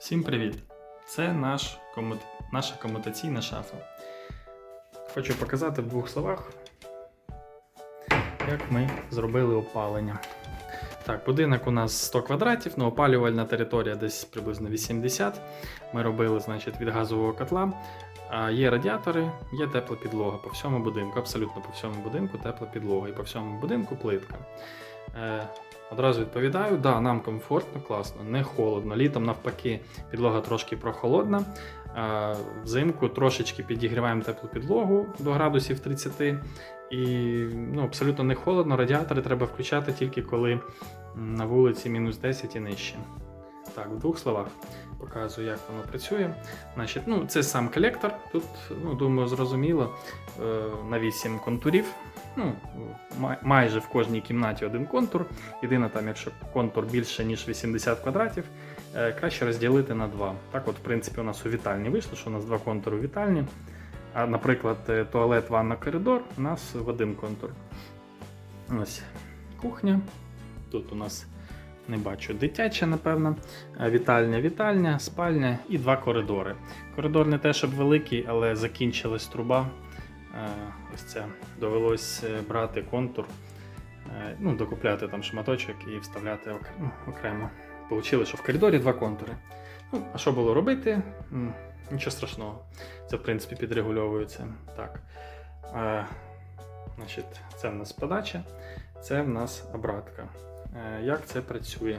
Всім привіт! Це наш комут... наша комутаційна шафа. Хочу показати в двох словах, як ми зробили опалення. Так, будинок у нас 100 квадратів, але опалювальна територія десь приблизно 80. Ми робили значить, від газового котла. Є радіатори, є тепла підлога по всьому будинку, абсолютно по всьому будинку тепла підлога і по всьому будинку плитка. Е, Одразу відповідаю, да, нам комфортно, класно, не холодно. Літом навпаки, підлога трошки прохолодна. Е, взимку трошечки підігріваємо теплу підлогу до градусів 30 і ну, абсолютно не холодно. Радіатори треба включати тільки коли на вулиці мінус 10 і нижче. Так, в двох словах показую, як воно працює. Значить, ну, це сам колектор. Тут, ну, думаю, зрозуміло, е, на 8 контурів. Ну, майже в кожній кімнаті один контур. Єдине, там, якщо контур більше, ніж 80 квадратів, е, краще розділити на два. Так, от, в принципі, у нас у вітальні вийшло, що у нас два контури у вітальні. А, наприклад, е, туалет, ванна, коридор у нас в один контур. Ось кухня. Тут у нас не бачу дитяча, напевно. Е, Вітальня, вітальня, спальня і два коридори. Коридор не те, щоб великий, але закінчилась труба. Е, Ось це довелось е, брати контур, ну, докупляти там шматочок і вставляти ну, окремо. Получилось, що в коридорі два контури. Ну, а що було робити? Нічого страшного. Це, в принципі, підрегульовується. Так. Значить, це в нас подача, це в нас обратка. Е, як це працює?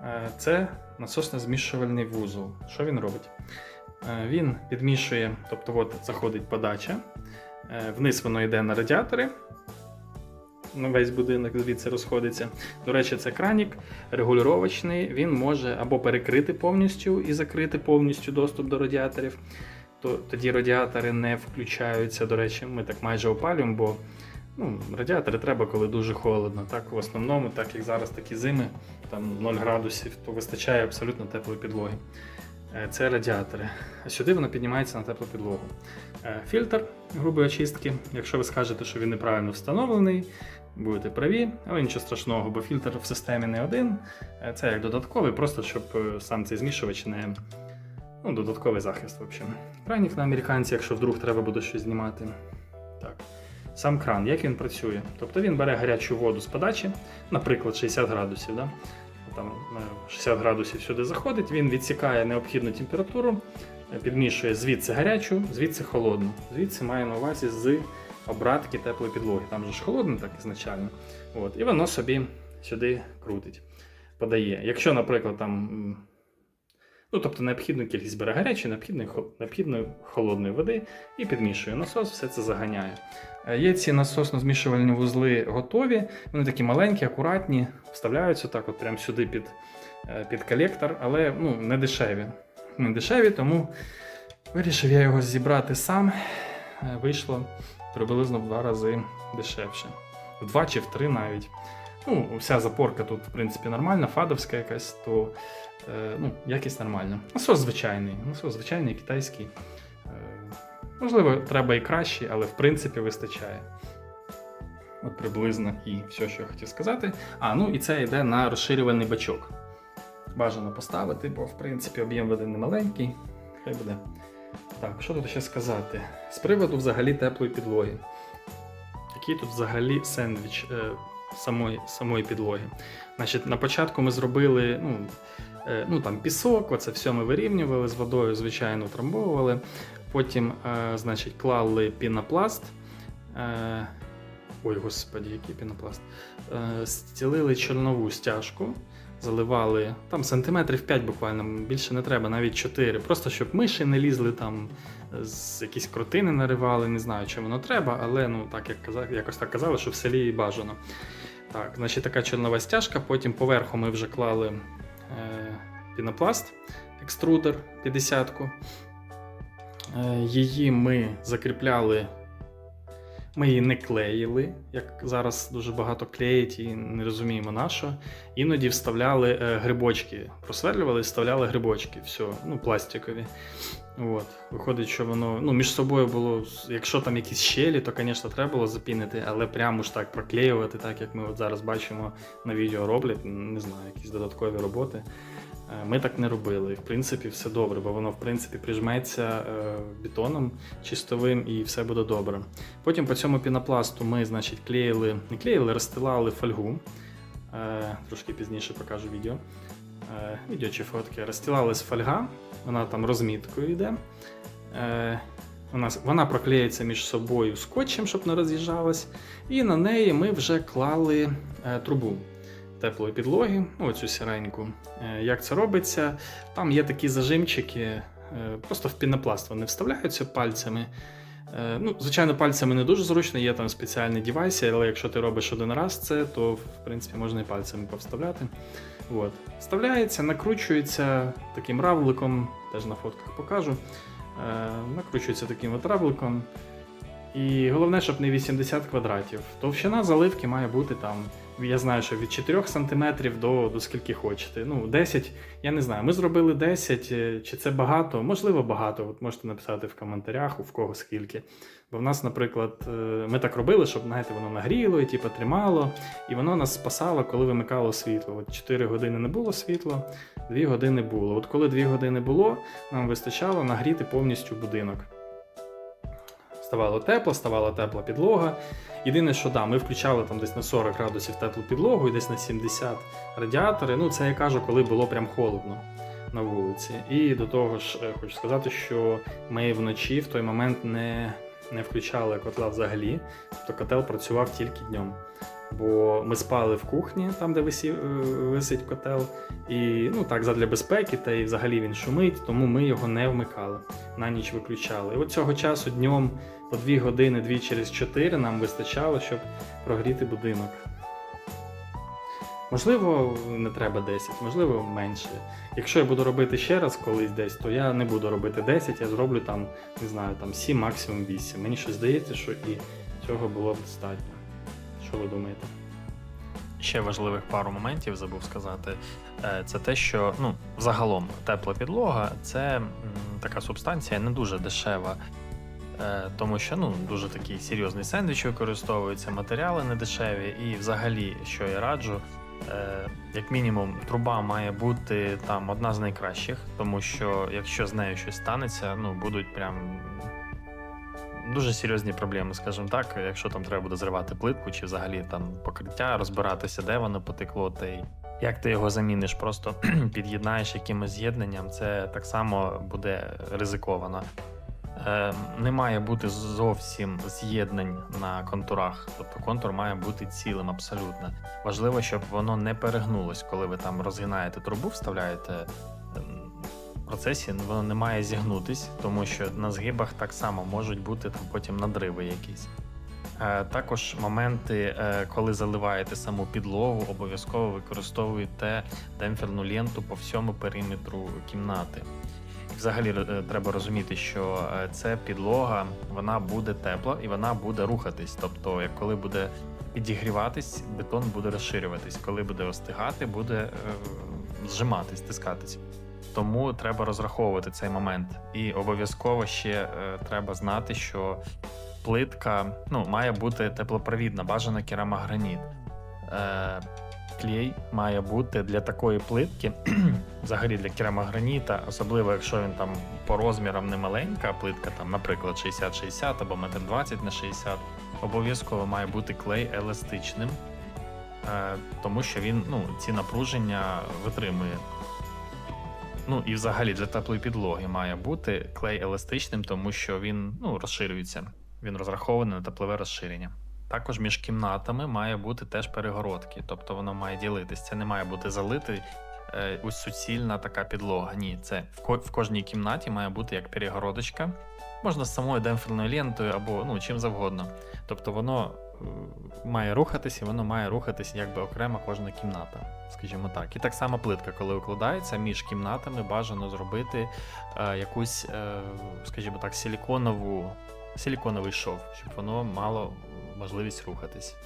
Е, це насосно-змішувальний вузол. Що він робить? Е, Він підмішує, тобто от заходить подача, вниз воно йде на радіатори. Ну, Весь будинок звідси розходиться. До речі, це кранік регулювачний. Він може або перекрити повністю і закрити повністю доступ до радіаторів. То, тоді радіатори не включаються. До речі, ми так майже опалюємо, бо ну, радіатори треба, коли дуже холодно. Так, в основному, так як зараз такі зими, там 0 градусів, то вистачає абсолютно теплої підлоги. Е, Це радіатори. Сюди воно піднімається на теплу підлогу. Е, Фільтр грубої очистки. Якщо ви скажете, що він неправильно встановлений, будете праві, але нічого страшного, бо фільтр в системі не один. Е, Це як додатковий, просто щоб сам цей змішувач не. Ну, додатковий захист, взагалі. Кранік на американці, якщо вдруг треба буде щось знімати. Сам кран, як він працює? Тобто він бере гарячу воду з подачі, наприклад, 60 градусів. Да? Там е, 60 градусів сюди заходить, він відсікає необхідну температуру, е, підмішує звідси гарячу, звідси холодну. Звідси має на увазі з обратки теплої підлоги. Там же ж холодно так ізначально. От, і воно собі сюди крутить, подає. Якщо, наприклад, там. Ну, тобто необхідну кількість бере гарячої, необхідної, холодної води і підмішує насос, все це заганяє. Е, Є ці насосно-змішувальні вузли готові, вони такі маленькі, акуратні, вставляються так, от прямо сюди під, е, під колектор, але ну, не дешеві. Не дешеві, тому вирішив я його зібрати сам. Е, Вийшло приблизно в два рази дешевше. В два чи в три навіть. Ну, вся запорка тут, в принципі, нормальна, фадовська якась, то е, ну, якість нормальна. Насос звичайний, насос звичайний китайський. Е, можливо, треба і кращий, але в принципі вистачає. От приблизно і все, що я хотів сказати. А, ну і це йде на розширювальний бачок. Бажано поставити, бо в принципі об'єм води не маленький. Хай буде. Так, що тут ще сказати? З приводу взагалі теплої підлоги. Який тут взагалі сендвіч е, самої, самої підлоги? Значить, на початку ми зробили ну, е, ну, там, пісок, оце все ми вирівнювали з водою, звичайно, утрамбовували. Потім, е, значить, клали пінопласт. Е, ой, господі, який пінопласт. Е, стілили чорнову стяжку, заливали там сантиметрів 5 буквально, більше не треба, навіть 4. Просто щоб миші не лізли там, з якісь кротини наривали, не знаю, чим воно треба, але ну, так як каза- якось так казали, що в селі бажано. Так, значить така чорнова стяжка, потім поверху ми вже клали е, пінопласт, екструдер 50-ку. Е, її ми закріпляли, ми її не клеїли, як зараз дуже багато клеїть і не розуміємо на що. Іноді вставляли е, грибочки, просверлювали і вставляли грибочки, все, ну, пластикові. От. Виходить, що воно ну, між собою було, якщо там якісь щелі, то, звісно, треба було запінити, але прямо ж так проклеювати, так як ми от зараз бачимо на відео роблять, не знаю, якісь додаткові роботи. Е, Ми так не робили. В принципі, все добре, бо воно в принципі прижметься е, бетоном чистовим і все буде добре. Потім по цьому пінопласту ми, значить, клеїли, не клеїли, розстилали фольгу. Е, Трошки пізніше покажу відео. Відео чи фотки. Розстилалась фольга, вона там розміткою йде. Вона, вона проклеїться між собою скотчем, щоб не роз'їжджалась. І на неї ми вже клали трубу теплої підлоги, ну, оцю сіреньку. Е, як це робиться? Там є такі зажимчики, е, просто в пінопласт вони вставляються пальцями. Е, ну, звичайно, пальцями не дуже зручно, є там спеціальні девайси, але якщо ти робиш один раз це, то в принципі можна і пальцями повставляти. От. Вставляється, накручується таким равликом, теж на фотках покажу. Накручується таким от равликом. І головне, щоб не 80 квадратів. Товщина заливки має бути там. Я знаю, що від 4 см до, до скільки хочете. Ну, 10, я не знаю. Ми зробили 10, е, чи це багато? Можливо, багато. От можете написати в коментарях, у в кого скільки. Бо в нас, наприклад, е, ми так робили, щоб знаєте, воно нагріло і типу, тримало, і воно нас спасало, коли вимикало світло. От 4 години не було світла, 2 години було. От коли 2 години було, нам вистачало нагріти повністю будинок. Ставало тепло, ставала тепла підлога. Єдине, що да, ми включали там десь на 40 градусів теплу підлогу і десь на 70 радіатори. Ну, це я кажу, коли було прям холодно на вулиці. І до того ж, е, хочу сказати, що ми вночі в той момент не, не включали котла взагалі. Тобто котел працював тільки днем. Бо ми спали в кухні, там, де висів, е, висить котел, і ну так, задля безпеки, та і взагалі він шумить, тому ми його не вмикали, на ніч виключали. І от цього часу днем по 2 години, 2 через 4 нам вистачало, щоб прогріти будинок. Можливо, не треба 10, можливо, менше. Якщо я буду робити ще раз колись десь, то я не буду робити 10, я зроблю там, не знаю, там 7, максимум 8. Мені щось здається, що і цього було б достатньо. Що ви думаєте? Ще важливих пару моментів забув сказати. Е, Це те, що ну, загалом тепла підлога це така субстанція не дуже дешева, тому що ну, дуже такий серйозний сендвіч використовується, матеріали не дешеві, і взагалі, що я раджу, е, як мінімум, труба має бути там одна з найкращих, тому що якщо з нею щось станеться, ну будуть прям дуже серйозні проблеми, скажімо так, якщо там треба буде зривати плитку чи взагалі там покриття, розбиратися, де воно потекло, та й як ти його заміниш, просто під'єднаєш якимось з'єднанням, це так само буде ризиковано. Е, не має бути зовсім з'єднань на контурах, тобто контур має бути цілим абсолютно. Важливо, щоб воно не перегнулось, коли ви там розгинаєте трубу, вставляєте ем, в процесі, воно не має зігнутись, тому що на згибах так само можуть бути там потім надриви якісь. Е, Також моменти, е, коли заливаєте саму підлогу, обов'язково використовуйте демпферну ленту по всьому периметру кімнати. Взагалі е, треба розуміти, що е, це підлога, вона буде тепла і вона буде рухатись. Тобто, як коли буде підігріватись, бетон буде розширюватись. Коли буде остигати, буде е, зжиматись, стискатись. Тому треба розраховувати цей момент. І обов'язково ще треба знати, що плитка ну, має бути теплопровідна, бажано керамограніт. Клей має бути для такої плитки, взагалі для керамограніта, особливо якщо він там по розмірам не маленька плитка, там, наприклад, 60-60 або 1,20 на 60 обов'язково має бути клей еластичним, е, тому що він ну, ці напруження витримує. Ну і взагалі для теплої підлоги має бути клей еластичним, тому що він ну, розширюється. Він розрахований на теплове розширення. Також між кімнатами має бути теж перегородки, тобто воно має ділитись. Це не має бути залитий е, ось суцільна така підлога. Ні, це в, ко- в кожній кімнаті має бути як перегородочка. Можна з самою демпферною лентою або ну, чим завгодно. Тобто воно е, має рухатись і воно має рухатись якби окремо кожна кімната, скажімо так. І так само плитка, коли укладається, між кімнатами бажано зробити е, якусь, е, скажімо так, силіконову, силіконовий шов, щоб воно мало можливість рухатись.